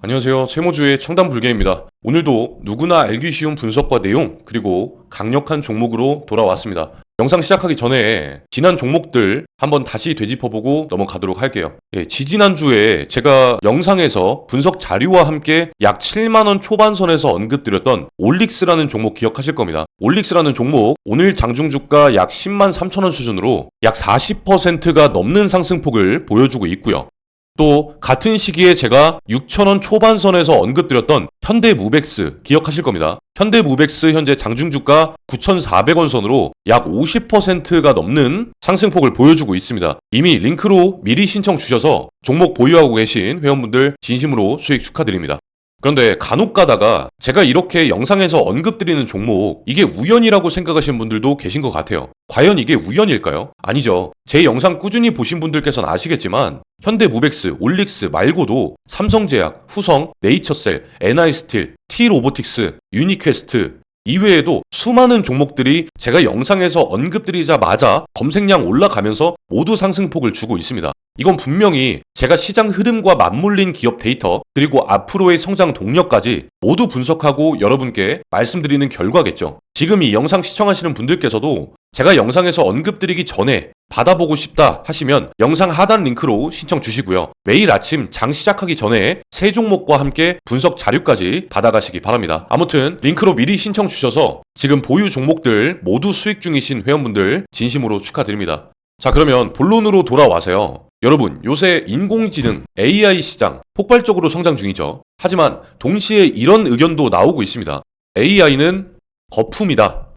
안녕하세요. 채모주의 청담불개입니다. 오늘도 누구나 알기 쉬운 분석과 내용, 그리고 강력한 종목으로 돌아왔습니다. 영상 시작하기 전에 지난 종목들 한번 다시 되짚어보고 넘어가도록 할게요. 예, 지지난주에 제가 영상에서 분석 자료와 함께 약 7만원 초반선에서 언급드렸던 올릭스라는 종목 기억하실 겁니다. 올릭스라는 종목 오늘 장중 주가 약 10만 3천원 수준으로 약 40%가 넘는 상승폭을 보여주고 있고요. 또 같은 시기에 제가 6천원 초반선에서 언급드렸던 현대무백스 기억하실 겁니다. 현대무백스 현재 장중주가 9,400원 선으로 약 50%가 넘는 상승폭을 보여주고 있습니다. 이미 링크로 미리 신청 주셔서 종목 보유하고 계신 회원분들 진심으로 수익 축하드립니다. 그런데 간혹 가다가 제가 이렇게 영상에서 언급드리는 종목 이게 우연이라고 생각하시는 분들도 계신 것 같아요. 과연 이게 우연일까요? 아니죠. 제 영상 꾸준히 보신 분들께서는 아시겠지만 현대무백스, 올릭스 말고도 삼성제약, 후성, 네이처셀, NI스틸, T로보틱스, 유니퀘스트 이외에도 수많은 종목들이 제가 영상에서 언급드리자마자 검색량 올라가면서 모두 상승폭을 주고 있습니다. 이건 분명히 제가 시장 흐름과 맞물린 기업 데이터 그리고 앞으로의 성장 동력까지 모두 분석하고 여러분께 말씀드리는 결과겠죠. 지금 이 영상 시청하시는 분들께서도 제가 영상에서 언급드리기 전에 받아보고 싶다 하시면 영상 하단 링크로 신청 주시고요. 매일 아침 장 시작하기 전에 새 종목과 함께 분석 자료까지 받아가시기 바랍니다. 아무튼 링크로 미리 신청 주셔서 지금 보유 종목들 모두 수익 중이신 회원분들 진심으로 축하드립니다. 자 그러면 본론으로 돌아와서요. 여러분 요새 인공지능 AI 시장 폭발적으로 성장 중이죠. 하지만 동시에 이런 의견도 나오고 있습니다. AI는 거품이다.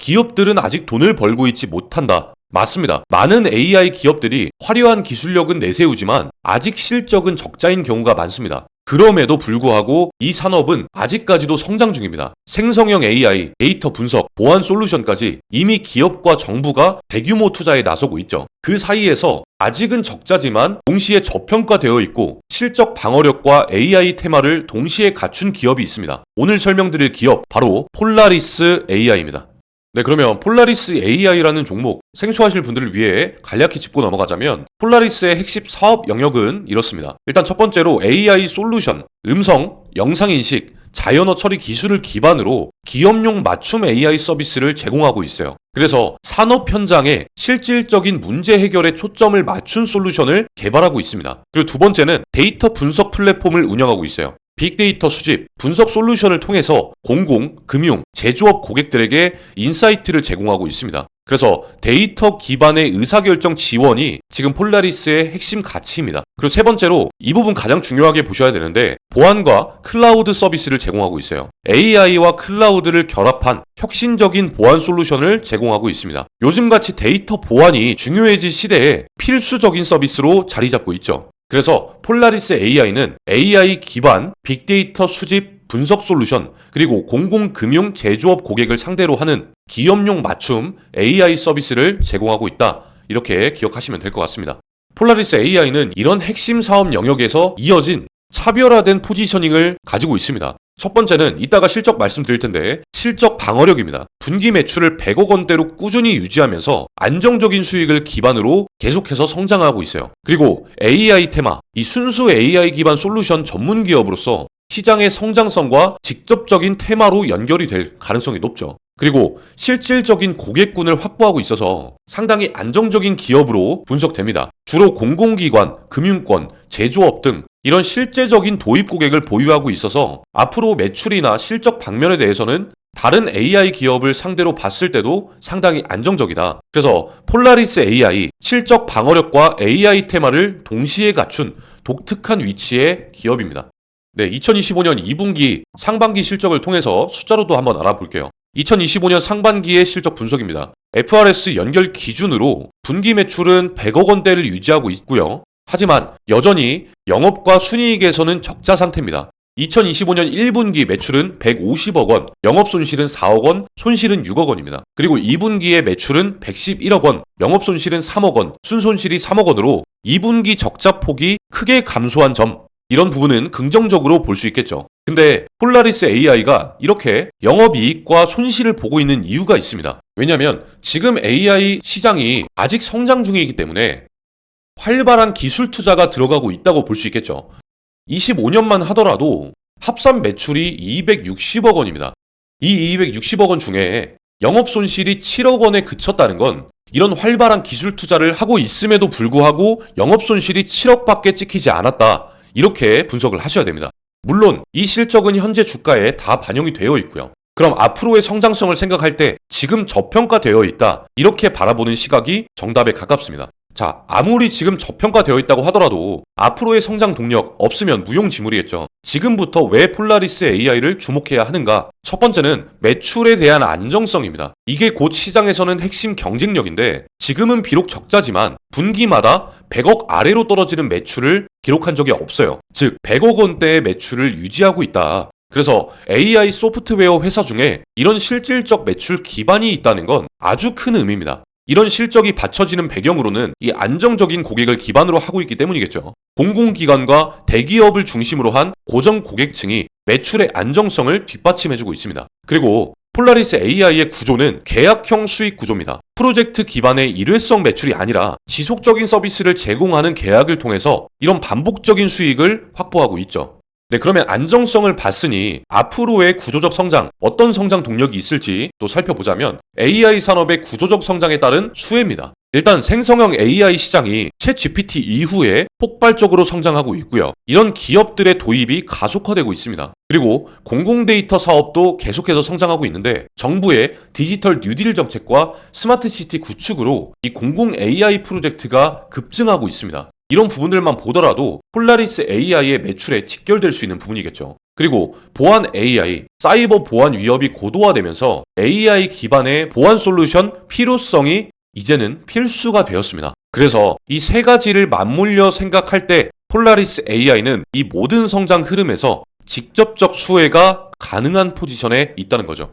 기업들은 아직 돈을 벌고 있지 못한다. 맞습니다. 많은 AI 기업들이 화려한 기술력은 내세우지만 아직 실적은 적자인 경우가 많습니다. 그럼에도 불구하고 이 산업은 아직까지도 성장 중입니다. 생성형 AI, 데이터 분석, 보안 솔루션까지 이미 기업과 정부가 대규모 투자에 나서고 있죠. 그 사이에서 아직은 적자지만 동시에 저평가되어 있고 실적 방어력과 AI 테마를 동시에 갖춘 기업이 있습니다. 오늘 설명드릴 기업 바로 폴라리스 AI입니다. 네, 그러면 폴라리스 AI라는 종목 생소하실 분들을 위해 간략히 짚고 넘어가자면 폴라리스의 핵심 사업 영역은 이렇습니다. 일단 첫 번째로 AI 솔루션, 음성, 영상 인식, 자연어 처리 기술을 기반으로 기업용 맞춤 AI 서비스를 제공하고 있어요. 그래서 산업 현장에 실질적인 문제 해결에 초점을 맞춘 솔루션을 개발하고 있습니다. 그리고 두 번째는 데이터 분석 플랫폼을 운영하고 있어요. 빅데이터 수집, 분석 솔루션을 통해서 공공, 금융, 제조업 고객들에게 인사이트를 제공하고 있습니다. 그래서 데이터 기반의 의사결정 지원이 지금 폴라리스의 핵심 가치입니다. 그리고 세 번째로 이 부분 가장 중요하게 보셔야 되는데 보안과 클라우드 서비스를 제공하고 있어요. AI와 클라우드를 결합한 혁신적인 보안 솔루션을 제공하고 있습니다. 요즘같이 데이터 보안이 중요해질 시대에 필수적인 서비스로 자리 잡고 있죠. 그래서 폴라리스 AI는 AI 기반 빅데이터 수집 분석 솔루션 그리고 공공금융 제조업 고객을 상대로 하는 기업용 맞춤 AI 서비스를 제공하고 있다. 이렇게 기억하시면 될 것 같습니다. 폴라리스 AI는 이런 핵심 사업 영역에서 이어진 차별화된 포지셔닝을 가지고 있습니다. 첫 번째는 이따가 실적 말씀드릴 텐데 실적 방어력입니다. 분기 매출을 100억 원대로 꾸준히 유지하면서 안정적인 수익을 기반으로 계속해서 성장하고 있어요. 그리고 AI 테마, 이 순수 AI 기반 솔루션 전문 기업으로서 시장의 성장성과 직접적인 테마로 연결이 될 가능성이 높죠. 그리고 실질적인 고객군을 확보하고 있어서 상당히 안정적인 기업으로 분석됩니다. 주로 공공기관, 금융권, 제조업 등 이런 실제적인 도입 고객을 보유하고 있어서 앞으로 매출이나 실적 방면에 대해서는 다른 AI 기업을 상대로 봤을 때도 상당히 안정적이다. 그래서 폴라리스 AI 실적 방어력과 AI 테마를 동시에 갖춘 독특한 위치의 기업입니다. 네, 2025년 2분기 상반기 실적을 통해서 숫자로도 한번 알아볼게요. 2025년 상반기의 실적 분석입니다. FRS 연결 기준으로 분기 매출은 100억 원대를 유지하고 있고요. 하지만 여전히 영업과 순이익에서는 적자 상태입니다. 2025년 1분기 매출은 150억 원, 영업 손실은 4억 원, 손실은 6억 원입니다. 그리고 2분기의 매출은 111억 원, 영업 손실은 3억 원, 순손실이 3억 원으로 2분기 적자 폭이 크게 감소한 점, 이런 부분은 긍정적으로 볼 수 있겠죠. 근데 폴라리스 AI가 이렇게 영업이익과 손실을 보고 있는 이유가 있습니다. 왜냐하면 지금 AI 시장이 아직 성장 중이기 때문에 활발한 기술 투자가 들어가고 있다고 볼 수 있겠죠. 25년만 하더라도 합산 매출이 260억 원입니다. 이 260억 원 중에 영업 손실이 7억 원에 그쳤다는 건 이런 활발한 기술 투자를 하고 있음에도 불구하고 영업 손실이 7억밖에 찍히지 않았다. 이렇게 분석을 하셔야 됩니다. 물론 이 실적은 현재 주가에 다 반영이 되어 있고요. 그럼 앞으로의 성장성을 생각할 때 지금 저평가되어 있다. 이렇게 바라보는 시각이 정답에 가깝습니다. 자, 아무리 지금 저평가되어 있다고 하더라도 앞으로의 성장 동력 없으면 무용지물이겠죠. 지금부터 왜 폴라리스 AI를 주목해야 하는가? 첫 번째는 매출에 대한 안정성입니다. 이게 곧 시장에서는 핵심 경쟁력인데 지금은 비록 적자지만 분기마다 100억 아래로 떨어지는 매출을 기록한 적이 없어요. 즉, 100억 원대의 매출을 유지하고 있다. 그래서 AI 소프트웨어 회사 중에 이런 실질적 매출 기반이 있다는 건 아주 큰 의미입니다. 이런 실적이 받쳐지는 배경으로는 이 안정적인 고객을 기반으로 하고 있기 때문이겠죠. 공공기관과 대기업을 중심으로 한 고정 고객층이 매출의 안정성을 뒷받침해주고 있습니다. 그리고 폴라리스 AI의 구조는 계약형 수익 구조입니다. 프로젝트 기반의 일회성 매출이 아니라 지속적인 서비스를 제공하는 계약을 통해서 이런 반복적인 수익을 확보하고 있죠. 네, 그러면 안정성을 봤으니 앞으로의 구조적 성장, 어떤 성장 동력이 있을지 또 살펴보자면 AI 산업의 구조적 성장에 따른 수혜입니다. 일단 생성형 AI 시장이 채 GPT 이후에 폭발적으로 성장하고 있고요. 이런 기업들의 도입이 가속화되고 있습니다. 그리고 공공 데이터 사업도 계속해서 성장하고 있는데 정부의 디지털 뉴딜 정책과 스마트 시티 구축으로 이 공공 AI 프로젝트가 급증하고 있습니다. 이런 부분들만 보더라도 폴라리스 AI의 매출에 직결될 수 있는 부분이겠죠. 그리고 보안 AI, 사이버 보안 위협이 고도화되면서 AI 기반의 보안 솔루션 필요성이 이제는 필수가 되었습니다. 그래서 이 세 가지를 맞물려 생각할 때 폴라리스 AI는 이 모든 성장 흐름에서 직접적 수혜가 가능한 포지션에 있다는 거죠.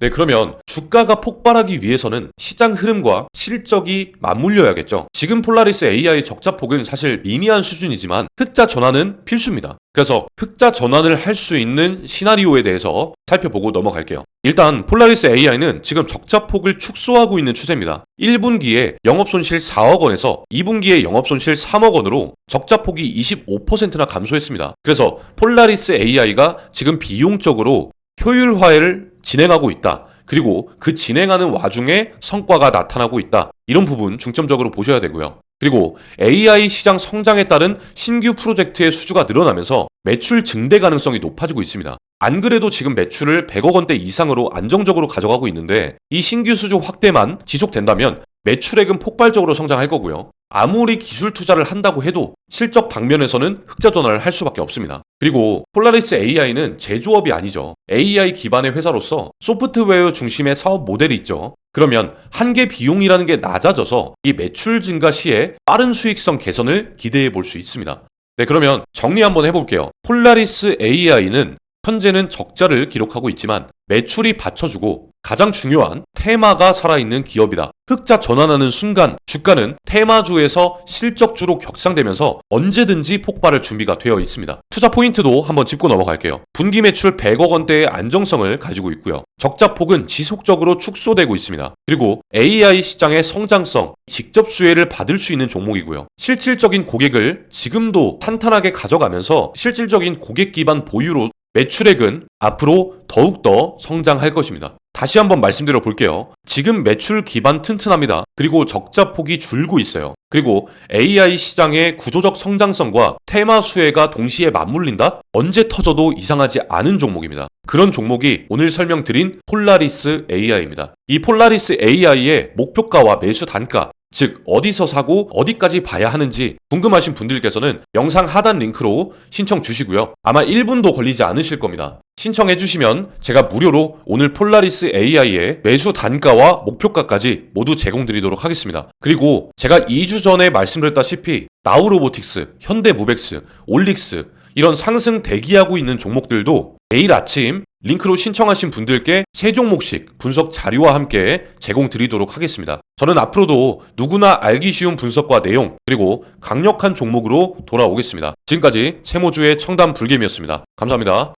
네, 그러면 주가가 폭발하기 위해서는 시장 흐름과 실적이 맞물려야겠죠. 지금 폴라리스 AI 적자폭은 사실 미미한 수준이지만 흑자 전환은 필수입니다. 그래서 흑자 전환을 할 수 있는 시나리오에 대해서 살펴보고 넘어갈게요. 일단 폴라리스 AI는 지금 적자폭을 축소하고 있는 추세입니다. 1분기에 영업손실 4억 원에서 2분기에 영업손실 3억 원으로 적자폭이 25%나 감소했습니다. 그래서 폴라리스 AI가 지금 비용적으로 효율화를 진행하고 있다. 그리고 그 진행하는 와중에 성과가 나타나고 있다. 이런 부분 중점적으로 보셔야 되고요. 그리고 AI 시장 성장에 따른 신규 프로젝트의 수주가 늘어나면서 매출 증대 가능성이 높아지고 있습니다. 안 그래도 지금 매출을 100억 원대 이상으로 안정적으로 가져가고 있는데 이 신규 수주 확대만 지속된다면 매출액은 폭발적으로 성장할 거고요. 아무리 기술 투자를 한다고 해도 실적 방면에서는 흑자 전환을 할 수밖에 없습니다. 그리고 폴라리스 AI는 제조업이 아니죠. AI 기반의 회사로서 소프트웨어 중심의 사업 모델이 있죠. 그러면 한계 비용이라는 게 낮아져서 이 매출 증가 시에 빠른 수익성 개선을 기대해 볼 수 있습니다. 네, 그러면 정리 한번 해볼게요. 폴라리스 AI는 현재는 적자를 기록하고 있지만 매출이 받쳐주고 가장 중요한 테마가 살아있는 기업이다. 흑자 전환하는 순간 주가는 테마주에서 실적주로 격상되면서 언제든지 폭발할 준비가 되어 있습니다. 투자 포인트도 한번 짚고 넘어갈게요. 분기 매출 100억 원대의 안정성을 가지고 있고요. 적자 폭은 지속적으로 축소되고 있습니다. 그리고 AI 시장의 성장성, 직접 수혜를 받을 수 있는 종목이고요. 실질적인 고객을 지금도 탄탄하게 가져가면서 실질적인 고객 기반 보유로 매출액은 앞으로 더욱더 성장할 것입니다. 다시 한번 말씀드려 볼게요. 지금 매출 기반 튼튼합니다. 그리고 적자 폭이 줄고 있어요. 그리고 AI 시장의 구조적 성장성과 테마 수혜가 동시에 맞물린다? 언제 터져도 이상하지 않은 종목입니다. 그런 종목이 오늘 설명드린 폴라리스 AI입니다. 이 폴라리스 AI의 목표가와 매수 단가, 즉 어디서 사고 어디까지 봐야 하는지 궁금하신 분들께서는 영상 하단 링크로 신청 주시고요. 아마 1분도 걸리지 않으실 겁니다. 신청해 주시면 제가 무료로 오늘 폴라리스 AI의 매수 단가와 목표가까지 모두 제공드리도록 하겠습니다. 그리고 제가 2주 전에 말씀드렸다시피 나우로보틱스, 현대무벡스, 올릭스 이런 상승 대기하고 있는 종목들도 내일 아침 링크로 신청하신 분들께 세 종목씩 분석 자료와 함께 제공 드리도록 하겠습니다. 저는 앞으로도 누구나 알기 쉬운 분석과 내용 그리고 강력한 종목으로 돌아오겠습니다. 지금까지 세모주의 청담 불개미였습니다. 감사합니다.